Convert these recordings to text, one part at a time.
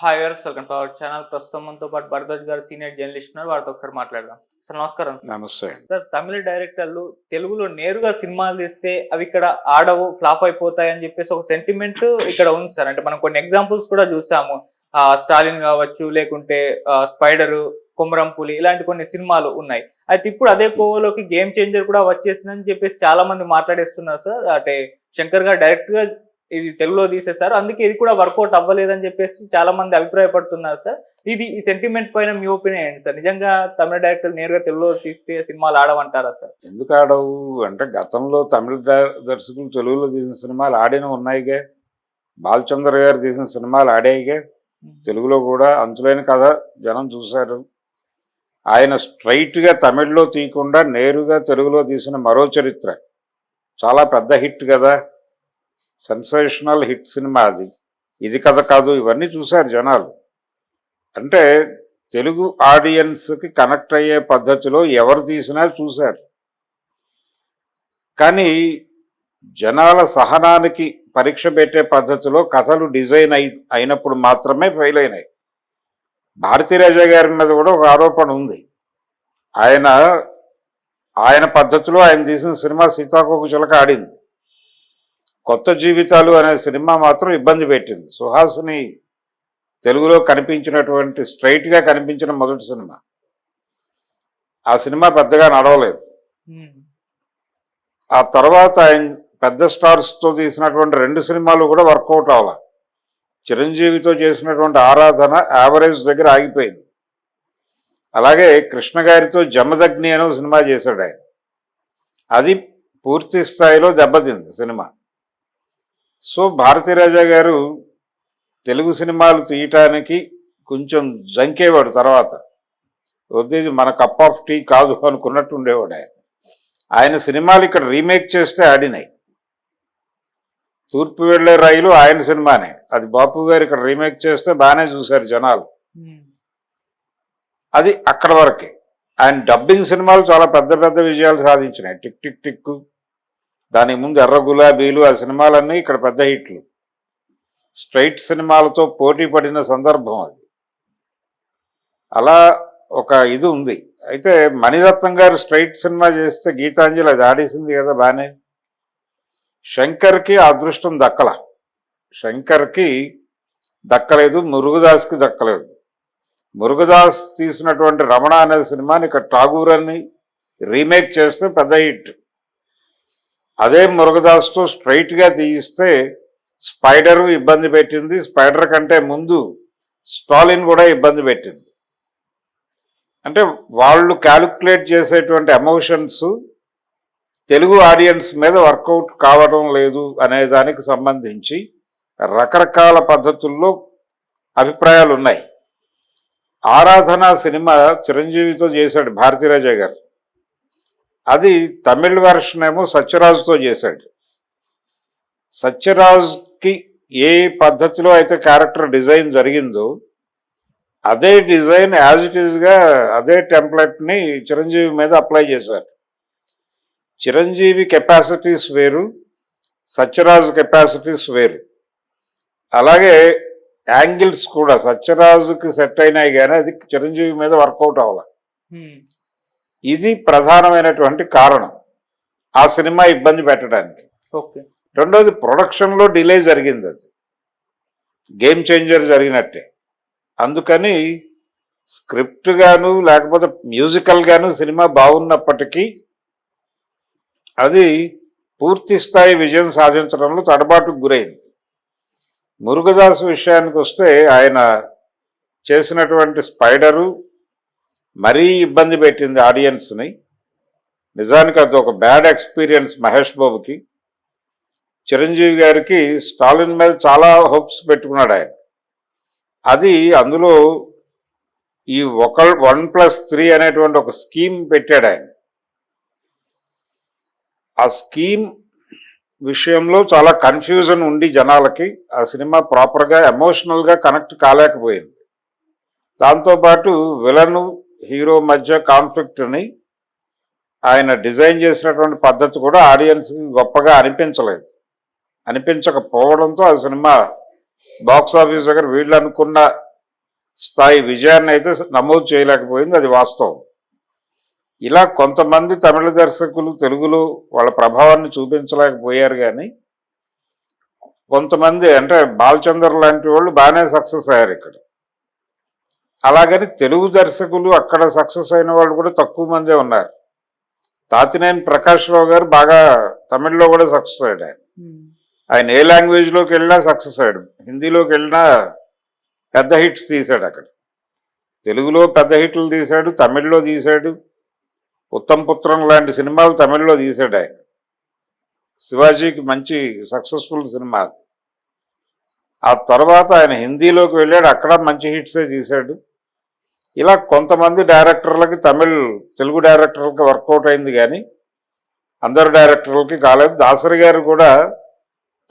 Hi గారు welcome to our channel ప్రస్తుతం మనతో పాటు భరద్వాజ్ గారు సీనియర్ జర్నలిస్ట్ ఉన్నారు వారితో ఒకసారి మాట్లాడదాం. సార్ నమస్కారం సార్. నమస్తే. సార్ తమిళ డైరెక్టర్లు తెలుగులో నేరుగా సినిమాలు తీస్తే అవి ఇక్కడ ఆడవు ఫ్లాప్ అయిపోతాయి అని చెప్పేసి ఒక సెంటిమెంట్ ఇక్కడ ఉంది సార్. అంటే మనం కొన్ని ఎగ్జాంపుల్స్ కూడా చూసాము. స్టాలిన్ కావచ్చు లేకుంటే స్పైడరు కొమరం పులి ఇలాంటి కొన్ని సినిమాలు ఉన్నాయి. అయితే ఇప్పుడు అదే కోవలోకి గేమ్ చేంజర్ కూడా వచ్చేసిందని చెప్పేసి చాలా మంది మాట్లాడేస్తున్నారు సార్. అంటే శంకర్ గారు డైరెక్ట్గా ఇది తెలుగులో తీసేశారు. అందుకే ఇది కూడా వర్కౌట్ అవ్వలేదని చెప్పేసి చాలా మంది అభిప్రాయపడుతున్నారు సార్. ఇది ఈ సెంటిమెంట్ పైన మీ ఒపీనియన్ ఏంటి సార్? నిజంగా తమిళ డైరెక్టర్ నేరుగా తెలుగులో తీస్తే సినిమాలు ఆడమంటారా సార్? ఎందుకు ఆడవు? అంటే గతంలో తమిళ దర్శకులు తెలుగులో తీసిన సినిమాలు ఆడిన ఉన్నాయిగా. బాలచంద్ర గారు తీసిన సినిమాలు ఆడాయిగా. తెలుగులో కూడా అంతులేని కథ జనం చూశారు. ఆయన స్ట్రైట్గా తమిళ్ళో తీయకుండా నేరుగా తెలుగులో తీసిన మరో చరిత్ర. చాలా పెద్ద హిట్ కదా. సెన్సేషనల్ హిట్ సినిమా అది. ఇది కథ కాదు ఇవన్నీ చూశారు జనాలు. అంటే తెలుగు ఆడియన్స్కి కనెక్ట్ అయ్యే పద్ధతిలో ఎవరు తీసినా చూశారు. కానీ జనాల సహనానికి పరీక్ష పెట్టే పద్ధతిలో కథలు డిజైన్ అయి అయినప్పుడు మాత్రమే ఫెయిల్ అయినాయి. భారతీరాజా గారి మీద కూడా ఒక ఆరోపణ ఉంది. ఆయన ఆయన పద్ధతిలో ఆయన తీసిన సినిమా సీతాకోకు చిలక ఆడింది. కొత్త జీవితాలు అనే సినిమా మాత్రం ఇబ్బంది పెట్టింది. సుహాసిని తెలుగులో కనిపించినటువంటి స్ట్రైట్గా కనిపించిన మొదటి సినిమా. ఆ సినిమా పెద్దగా నడవలేదు. ఆ తర్వాత ఆయన పెద్ద స్టార్స్తో తీసినటువంటి రెండు సినిమాలు కూడా వర్కౌట్ అవ్వాలి. చిరంజీవితో చేసినటువంటి ఆరాధన యావరేజ్ దగ్గర ఆగిపోయింది. అలాగే కృష్ణ గారితో జమదగ్ని అనే సినిమా చేశాడు ఆయన. అది పూర్తి స్థాయిలో దెబ్బతింది సినిమా. సో భారతీరాజా గారు తెలుగు సినిమాలు తీయటానికి కొంచెం జంకేవాడు తర్వాత. వద్దు ఇది మన కప్ ఆఫ్ టీ కాదు అనుకున్నట్టు ఉండేవాడు ఆయన. ఆయన సినిమాలు ఇక్కడ రీమేక్ చేస్తే ఆడినాయి. తూర్పు వెళ్ళే రైలు ఆయన సినిమానే. అది బాపు గారు ఇక్కడ రీమేక్ చేస్తే బాగానే చూశారు జనాలు. అది అక్కడ వరకే. ఆయన డబ్బింగ్ సినిమాలు చాలా పెద్ద పెద్ద విజయాలు సాధించినాయి. టిక్ టిక్ టిక్ దానికి ముందు ఎర్ర గులాబీలు ఆ సినిమాలన్నీ ఇక్కడ పెద్ద హిట్లు. స్ట్రైట్ సినిమాలతో పోటీ పడిన సందర్భం అది. అలా ఒక ఇది ఉంది. అయితే మణిరత్నం గారు స్ట్రైట్ సినిమా చేస్తే గీతాంజలి అది ఆడేసింది కదా బాగానే శంకర్కి అదృష్టం దక్కల. శంకర్కి దక్కలేదు మురుగుదాస్కి దక్కలేదు. మురుగదాస్ తీసినటువంటి రమణ అనే సినిమాని ఇక్కడ ఠాగూర్ అని రీమేక్ చేస్తే పెద్ద హిట్. అదే మురుగదాస్తో స్ట్రైట్గా తీయిస్తే స్పైడర్ ఇబ్బంది పెట్టింది. స్పైడర్ కంటే ముందు స్టాలిన్ కూడా ఇబ్బంది పెట్టింది. అంటే వాళ్ళు క్యాలిక్యులేట్ చేసేటువంటి ఎమోషన్స్ తెలుగు ఆడియన్స్ మీద వర్కౌట్ కావడం లేదు అనే దానికి సంబంధించి రకరకాల పద్ధతుల్లో అభిప్రాయాలు ఉన్నాయి ఆరాధన సినిమా చిరంజీవితో చేశాడు భారతీరాజా గారు. అది తమిళ్ వెర్షన్ ఏమో సత్యరాజుతో చేశాడు. సత్యరాజ్కి ఏ పద్ధతిలో అయితే క్యారెక్టర్ డిజైన్ జరిగిందో అదే డిజైన్ యాజ్ ఇట్ ఈస్గా అదే టెంప్లెట్ని చిరంజీవి మీద అప్లై చేశారు చిరంజీవి కెపాసిటీస్ వేరు సత్యరాజు కెపాసిటీస్ వేరు. అలాగే యాంగిల్స్ కూడా సత్యరాజుకి సెట్ అయినాయి కానీ అది చిరంజీవి మీద వర్కౌట్ అవ్వాలి. Hmm. ఇది ప్రధానమైనటువంటి కారణం ఆ సినిమా ఇబ్బంది పెట్టడానికి. ఓకే. రెండోది ప్రొడక్షన్లో డిలే జరిగింది అది. గేమ్ చేంజర్ జరిగినట్టే. అందుకని స్క్రిప్ట్ గాను లేకపోతే మ్యూజికల్ గాను సినిమా బాగున్నప్పటికీ అది పూర్తి స్థాయి విజయం సాధించడంలో తడబాటుకు గురైంది. మురుగదాస్ విషయానికి వస్తే ఆయన చేసినటువంటి స్పైడరు మరీ ఇబ్బంది పెట్టింది ఆడియన్స్ని. నిజానికి అది ఒక బ్యాడ్ ఎక్స్పీరియన్స్ మహేష్ బాబుకి. చిరంజీవి గారికి స్టాలిన్ మీద చాలా హోప్స్ పెట్టుకున్నాడు ఆయన. అది అందులో ఈ ఒక వన్ ప్లస్ త్రీ అనేటువంటి ఒక స్కీమ్ పెట్టాడు ఆయన. ఆ స్కీమ్ విషయంలో చాలా కన్ఫ్యూజన్ ఉండి జనాలకి ఆ సినిమా ప్రాపర్గా ఎమోషనల్గా కనెక్ట్ కాలేకపోయింది. దాంతోపాటు విలను హీరో మధ్య కాన్ఫ్లిక్ట్ని ఆయన డిజైన్ చేసినటువంటి పద్ధతి కూడా ఆడియన్స్కి గొప్పగా అనిపించలేదు. అనిపించకపోవడంతో ఆ సినిమా బాక్స్ ఆఫీస్ దగ్గర వీళ్ళు అనుకున్న స్థాయి విజయాన్ని అయితే నమోదు చేయలేకపోయింది అది వాస్తవం. ఇలా కొంతమంది తమిళ దర్శకులు తెలుగులో వాళ్ళ ప్రభావాన్ని చూపించలేకపోయారు కానీ కొంతమంది అంటే బాలచందర్ లాంటి వాళ్ళు బాగానే సక్సెస్ అయ్యారు ఇక్కడ. అలాగని తెలుగు దర్శకులు అక్కడ సక్సెస్ అయిన వాళ్ళు కూడా తక్కువ మందే ఉన్నారు. తాతినేని ప్రకాష్ రావు గారు బాగా తమిళ్ళో కూడా సక్సెస్ అయ్యాడు ఆయన. ఆయన ఏ లాంగ్వేజ్లోకి వెళ్ళినా సక్సెస్ అయ్యాడు. హిందీలోకి వెళ్ళినా పెద్ద హిట్స్ తీశాడు అక్కడ. తెలుగులో పెద్ద హిట్లు తీశాడు తమిళ్ళో తీశాడు. ఉత్తమ్ పుత్రం లాంటి సినిమాలు తమిళ్ళో తీశాడు ఆయన. శివాజీకి మంచి సక్సెస్ఫుల్ సినిమా అది. ఆ తర్వాత ఆయన హిందీలోకి వెళ్ళాడు అక్కడ మంచి హిట్సే తీశాడు. ఇలా కొంతమంది డైరెక్టర్లకి తమిళ్ తెలుగు డైరెక్టర్లకి వర్కౌట్ అయింది కానీ అందరు డైరెక్టర్లకి కాలేదు. దాసరి గారు కూడా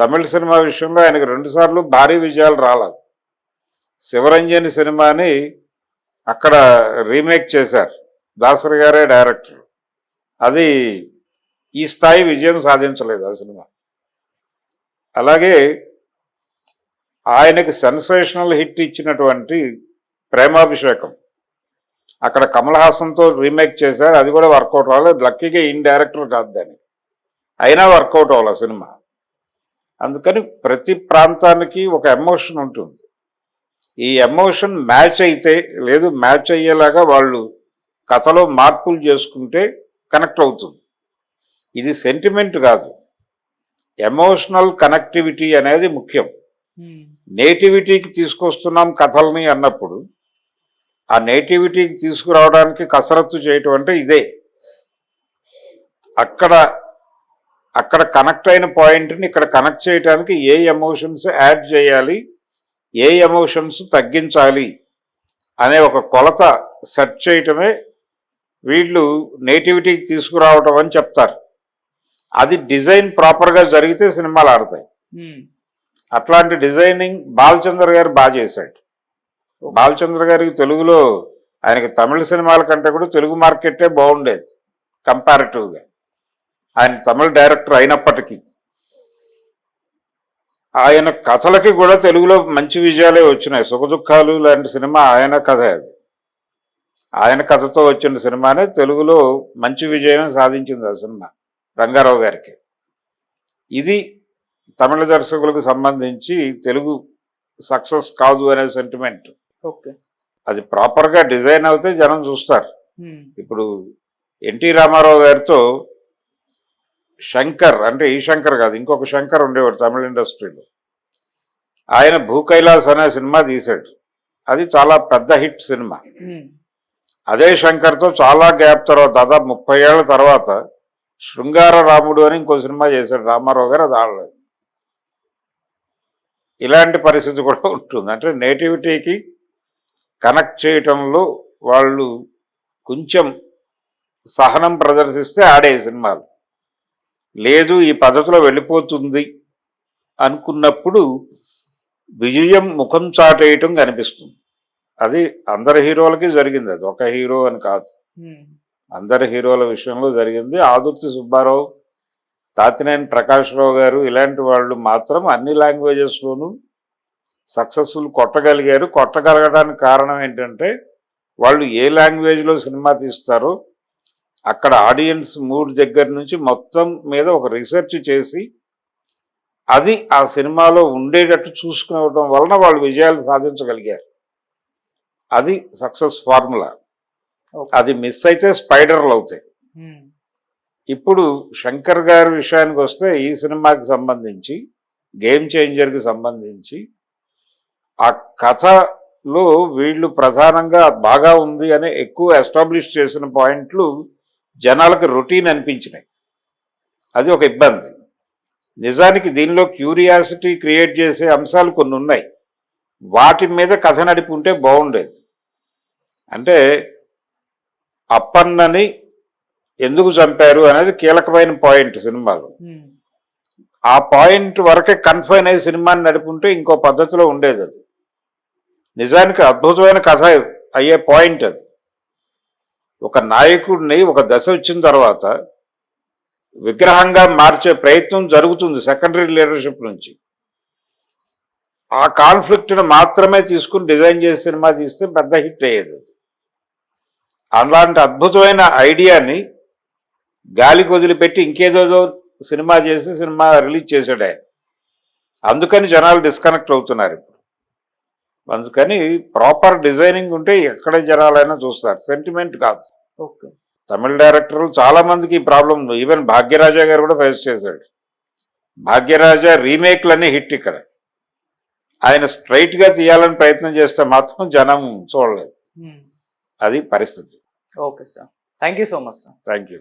తమిళ సినిమా విషయంలో ఆయనకు రెండుసార్లు భారీ విజయాలు రాలేదు. శివరంజని సినిమాని అక్కడ రీమేక్ చేశారు దాసరి గారే డైరెక్టర్. అది ఈ స్థాయి విజయం సాధించలేదు ఆ సినిమా. అలాగే ఆయనకు సెన్సేషనల్ హిట్ ఇచ్చినటువంటి ప్రేమాభిషేకం. అక్కడ కమల్ హాసన్తో రీమేక్ చేశారు. అది కూడా వర్కౌట్ అవ్వలేదు లక్కీగా ఇన్ డైరెక్టర్ కాదు దానికి అయినా వర్కౌట్ అవ్వాలి సినిమా. అందుకని ప్రతి ప్రాంతానికి ఒక ఎమోషన్ ఉంటుంది. ఈ ఎమోషన్ మ్యాచ్ అయితే లేదు మ్యాచ్ అయ్యేలాగా వాళ్ళు కథలో మార్పులు చేసుకుంటే కనెక్ట్ అవుతుంది. ఇది సెంటిమెంట్ కాదు. ఎమోషనల్ కనెక్టివిటీ అనేది ముఖ్యం. నేటివిటీకి తీసుకొస్తున్నాం కథల్ని అన్నప్పుడు ఆ నేటివిటీకి తీసుకురావడానికి కసరత్తు చేయటం అంటే ఇదే. అక్కడ అక్కడ కనెక్ట్ అయిన పాయింట్ని ఇక్కడ కనెక్ట్ చేయడానికి ఏ ఎమోషన్స్ యాడ్ చేయాలి ఏ ఎమోషన్స్ తగ్గించాలి అనే ఒక కొలత సెట్ చేయటమే వీళ్ళు నేటివిటీకి తీసుకురావటం అని చెప్తారు. అది డిజైన్ ప్రాపర్గా జరిగితే సినిమాలు ఆడతాయి. అట్లాంటి డిజైనింగ్ బాలచంద్ర గారు బాగా చేశాడు. బాలచంద్ర గారికి తెలుగులో ఆయనకి తమిళ సినిమాల కంటే కూడా తెలుగు మార్కెటే బాగుండేది కంపారిటివ్గా ఆయన తమిళ డైరెక్టర్ అయినప్పటికీ. ఆయన కథలకి కూడా తెలుగులో మంచి విజయాలే వచ్చినాయి. సుఖదుఖాలు లాంటి సినిమా ఆయన కథ అది. ఆయన కథతో వచ్చిన సినిమానే తెలుగులో మంచి విజయం సాధించింది ఆ సినిమా రంగారావు గారికి. ఇది తమిళ దర్శకులకు సంబంధించి తెలుగు సక్సెస్ కాదు అనే సెంటిమెంట్ అది ప్రాపర్గా డిజైన్ అవుతే జనం చూస్తారు. ఇప్పుడు ఎన్టీ రామారావు గారితో శంకర్ అంటే ఈ శంకర్ కాదు ఇంకొక శంకర్ ఉండేవాడు తమిళ ఇండస్ట్రీలో. ఆయన భూ కైలాస్ అనే సినిమా తీశాడు. అది చాలా పెద్ద హిట్ సినిమా. అదే శంకర్తో చాలా గ్యాప్ తర్వాత దాదాపు ముప్పై ఏళ్ళ తర్వాత శృంగార రాముడు అని ఇంకో సినిమా చేశాడు రామారావు గారు అది ఆడలేదు. ఇలాంటి పరిస్థితి కూడా ఉంటుంది. అంటే నేటివిటీకి కనెక్ట్ చేయటంలో వాళ్ళు కొంచెం సహనం ప్రదర్శిస్తే ఆడే సినిమాలు. లేదు ఈ పద్ధతిలో వెళ్ళిపోతుంది అనుకున్నప్పుడు విజయం ముఖం చాటేయటం కనిపిస్తుంది. అది అందరి హీరోలకి జరిగింది. అది ఒక హీరో అని కాదు. అందరి హీరోల విషయంలో జరిగింది. ఆదుర్తి సుబ్బారావు తాతినేని ప్రకాశ్రావు గారు ఇలాంటి వాళ్ళు మాత్రం అన్ని లాంగ్వేజెస్లోనూ సక్సెస్ఫుల్ కొట్టగలిగారు. కొట్టగలగడానికి కారణం ఏంటంటే వాళ్ళు ఏ లాంగ్వేజ్లో సినిమా తీస్తారో అక్కడ ఆడియన్స్ మూడ్ దగ్గర నుంచి మొత్తం మీద ఒక రీసెర్చ్ చేసి అది ఆ సినిమాలో ఉండేటట్టు చూసుకోవడం వలన వాళ్ళు విజయాలు సాధించగలిగారు. అది సక్సెస్ ఫార్ములా. అది మిస్ అయితే స్పైడర్లు అవుతాయి. ఇప్పుడు శంకర్ గారి విషయానికి వస్తే ఈ సినిమాకి సంబంధించి గేమ్ చేంజర్కి సంబంధించి ఆ కథలో వీళ్ళు ప్రధానంగా బాగా ఉంది అని ఎక్కువ ఎస్టాబ్లిష్ చేసిన పాయింట్లు జనాలకు రొటీన్ అనిపించినాయి. అది ఒక ఇబ్బంది. నిజానికి దీనిలో క్యూరియాసిటీ క్రియేట్ చేసే అంశాలు కొన్ని ఉన్నాయి. వాటి మీద కథ నడిపి ఉంటే బాగుండేది. అంటే అప్పన్నని ఎందుకు చంపారు అనేది కీలకమైన పాయింట్ సినిమాలో. ఆ పాయింట్ వరకే కన్ఫైన్ అయ్యి సినిమాని నడుపుంటే ఇంకో పద్ధతిలో ఉండేది అది. నిజానికి అద్భుతమైన కథ అయ్యే పాయింట్ అది. ఒక నాయకుడిని ఒక దశ వచ్చిన తర్వాత విగ్రహంగా మార్చే ప్రయత్నం జరుగుతుంది సెకండరీ లీడర్షిప్ నుంచి. ఆ కాన్ఫ్లిక్ట్ని మాత్రమే తీసుకుని డిజైన్ చేసి సినిమా తీస్తే పెద్ద హిట్ అయ్యేది. అలాంటి అద్భుతమైన ఐడియాని గాలికి వదిలిపెట్టి ఇంకేదో సినిమా చేసి సినిమా రిలీజ్ చేశాడు ఆయన. అందుకని జనాలు డిస్కనెక్ట్ అవుతున్నారు ఇప్పుడు. అందుకని ప్రాపర్ డిజైనింగ్ ఉంటే ఎక్కడ జనాలైనా చూస్తారు. సెంటిమెంట్ కాదు. ఓకే. తమిళ డైరెక్టర్లు చాలా మందికి ఈ ప్రాబ్లం ఈవెన్ భాగ్యరాజా గారు కూడా ఫేస్ చేశాడు. భాగ్యరాజా రీమేక్లన్నీ హిట్ ఇక్కడ. ఆయన స్ట్రైట్గా తీయాలని ప్రయత్నం చేస్తే మాత్రం జనం చూడలేదు. అది పరిస్థితి. Okay sir. Thank you so much sir thank you